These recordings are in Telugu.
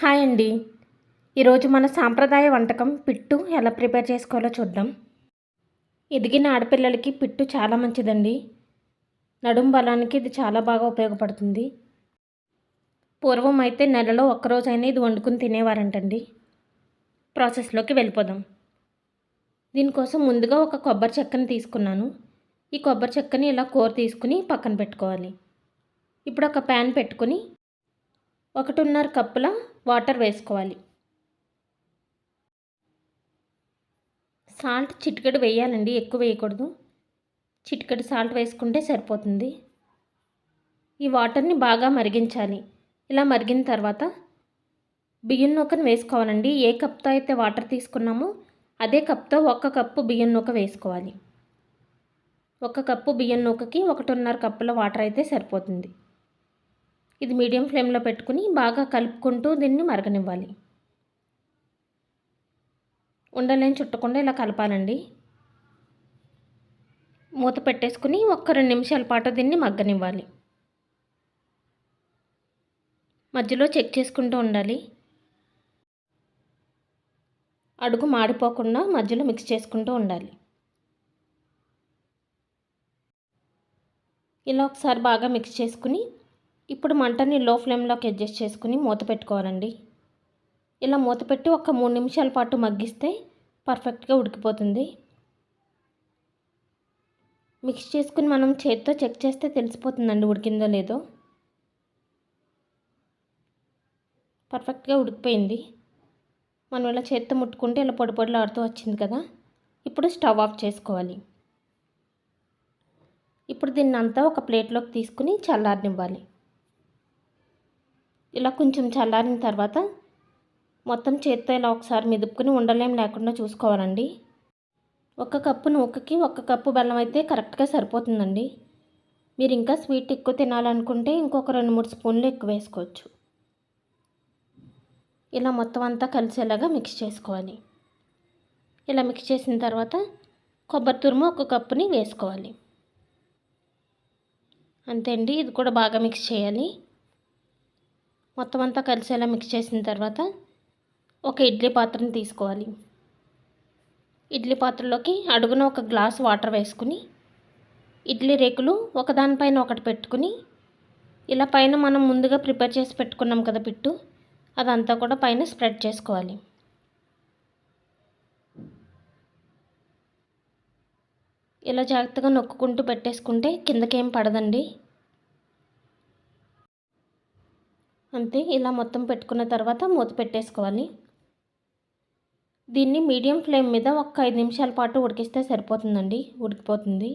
హాయ్ అండి. ఈరోజు మన సాంప్రదాయ వంటకం పిట్టు ఎలా ప్రిపేర్ చేసుకోవాలో చూద్దాం. ఎదిగిన ఆడపిల్లలకి పిట్టు చాలా మంచిదండి. నడుం బలానికి ఇది చాలా బాగా ఉపయోగపడుతుంది. పూర్వం అయితే నెలలో ఒక్కరోజైనా ఇది వండుకుని తినేవారంటండి. ప్రాసెస్లోకి వెళ్ళిపోదాం. దీనికోసం ముందుగా ఒక కొబ్బరి చెక్కని తీసుకున్నాను. ఈ కొబ్బరి చెక్కని ఇలా కూర తీసుకుని పక్కన పెట్టుకోవాలి. ఇప్పుడు ఒక ప్యాన్ పెట్టుకుని ఒకటిన్నర కప్పుల వాటర్ వేసుకోవాలి. సాల్ట్ చిటికెడు వేయాలండి ఎక్కువ వేయకూడదు. చిటికెడు సాల్ట్ వేసుకుంటే సరిపోతుంది. ఈ వాటర్ని బాగా మరిగించాలి. ఇలా మరిగిన తర్వాత బియ్యం నూకను వేసుకోవాలండి. ఏ కప్తో అయితే వాటర్ తీసుకున్నామో అదే కప్తో ఒక కప్పు బియ్యం నూక వేసుకోవాలి. ఒక కప్పు బియ్యం నూకకి ఒకటిన్నర కప్పుల వాటర్ అయితే సరిపోతుంది. ఇది మీడియం ఫ్లేమ్లో పెట్టుకుని బాగా కలుపుకుంటూ దీన్ని మరగనివ్వాలి. ఉండలేని చుట్టకుండా ఇలా కలపాలండి. మూత పెట్టేసుకుని ఒక్క రెండు నిమిషాల పాటు దీన్ని మగ్గనివ్వాలి. మధ్యలో చెక్ చేసుకుంటూ ఉండాలి. అడుగు మాడిపోకుండా మధ్యలో మిక్స్ చేసుకుంటూ ఉండాలి. ఇలా ఒకసారి బాగా మిక్స్ చేసుకుని ఇప్పుడు మంటని లో ఫ్లేమ్లోకి అడ్జస్ట్ చేసుకుని మూత పెట్టుకోవాలండి. ఇలా మూత పెట్టి ఒక మూడు నిమిషాల పాటు మగ్గిస్తే పర్ఫెక్ట్గా ఉడికిపోతుంది. మిక్స్ చేసుకుని మనం చేతితో చెక్ చేస్తే తెలిసిపోతుందండి ఉడికిందో లేదో. పర్ఫెక్ట్గా ఉడికిపోయింది. మనం ఇలా చేతితో ముట్టుకుంటే ఇలా పొడిపొడిలా ఆడుతూ వచ్చింది కదా. ఇప్పుడు స్టవ్ ఆఫ్ చేసుకోవాలి. ఇప్పుడు దీన్ని అంతా ఒక ప్లేట్లోకి తీసుకుని చల్లారనివ్వాలి. ఇలా కొంచెం చల్లారిన తర్వాత మొత్తం చేత్తో ఇలా ఒకసారి మెదుపుకుని ఉండలేం లేకుండా చూసుకోవాలండి. ఒక కప్పు నూకకి ఒక కప్పు బెల్లం అయితే కరెక్ట్గా సరిపోతుందండి. మీరు ఇంకా స్వీట్ ఎక్కువ తినాలనుకుంటే ఇంకొక రెండు మూడు స్పూన్లు ఎక్కువ వేసుకోవచ్చు. ఇలా మొత్తం అంతా కలిసేలాగా మిక్స్ చేసుకోవాలి. ఇలా మిక్స్ చేసిన తర్వాత కొబ్బరి తురుము ఒక కప్పుని వేసుకోవాలి. అంతే అండి ఇది కూడా బాగా మిక్స్ చేయాలి. మొత్తం అంతా కలిసేలా మిక్స్ చేసిన తర్వాత ఒక ఇడ్లీ పాత్రని తీసుకోవాలి. ఇడ్లీ పాత్రలోకి అడుగున ఒక గ్లాస్ వాటర్ వేసుకుని ఇడ్లీ రేకులు ఒకదానిపైన ఒకటి పెట్టుకుని ఇలా పైన మనం ముందుగా ప్రిపేర్ చేసి పెట్టుకున్నాం కదా పిట్టు అదంతా కూడా పైన స్ప్రెడ్ చేసుకోవాలి. ఇలా జాగ్రత్తగా నొక్కుకుంటూ పెట్టేసుకుంటే కిందకేం పడదండి. అంతే ఇలా మొత్తం పెట్టుకున్న తర్వాత మూత పెట్టేసుకోవాలి. దీన్ని మీడియం ఫ్లేమ్ మీద ఒక ఐదు నిమిషాల పాటు ఉడికిస్తే సరిపోతుందండి. ఉడికిపోతుంది.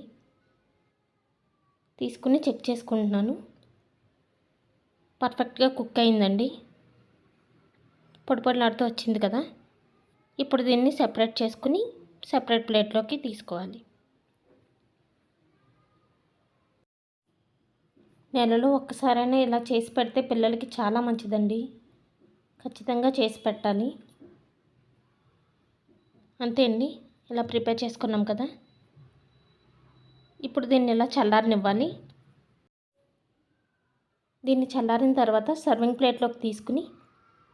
తీసుకుని చెక్ చేసుకుంటున్నాను. పర్ఫెక్ట్గా కుక్ అయిందండి. పొడిపొడిలాడుతూ వచ్చింది కదా. ఇప్పుడు దీన్ని సెపరేట్ చేసుకుని సెపరేట్ ప్లేట్లోకి తీసుకోవాలి. నెలలో ఒక్కసారైనా ఇలా చేసి పెడితే పిల్లలకి చాలా మంచిదండి. ఖచ్చితంగా చేసి పెట్టాలి. అంతే అండి. ఇలా ప్రిపేర్ చేసుకున్నాం కదా. ఇప్పుడు దీన్ని ఇలా చల్లారనివ్వాలి. దీన్ని చల్లారిన తర్వాత సర్వింగ్ ప్లేట్లోకి తీసుకుని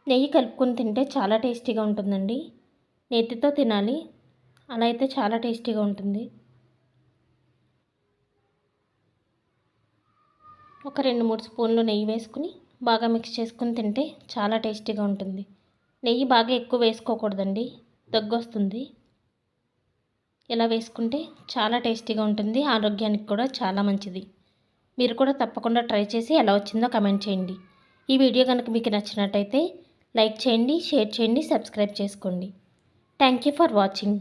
నెయ్యి కలుపుకొని తింటే చాలా టేస్టీగా ఉంటుందండి. నెత్తితో తినాలి. అలా అయితే చాలా టేస్టీగా ఉంటుంది. ఒక రెండు మూడు స్పూన్లు నెయ్యి వేసుకుని బాగా మిక్స్ చేసుకుని తింటే చాలా టేస్టీగా ఉంటుంది. నెయ్యి బాగా ఎక్కువ వేసుకోకూడదండి. దగ్గు వస్తుంది ఇలా వేసుకుంటే చాలా టేస్టీగా ఉంటుంది. ఆరోగ్యానికి కూడా చాలా మంచిది. మీరు కూడా తప్పకుండా ట్రై చేసి ఎలా వచ్చిందో కమెంట్ చేయండి. ఈ వీడియో కనుక మీకు నచ్చినట్టయితే లైక్ చేయండి షేర్ చేయండి సబ్స్క్రైబ్ చేసుకోండి. Thank you for watching.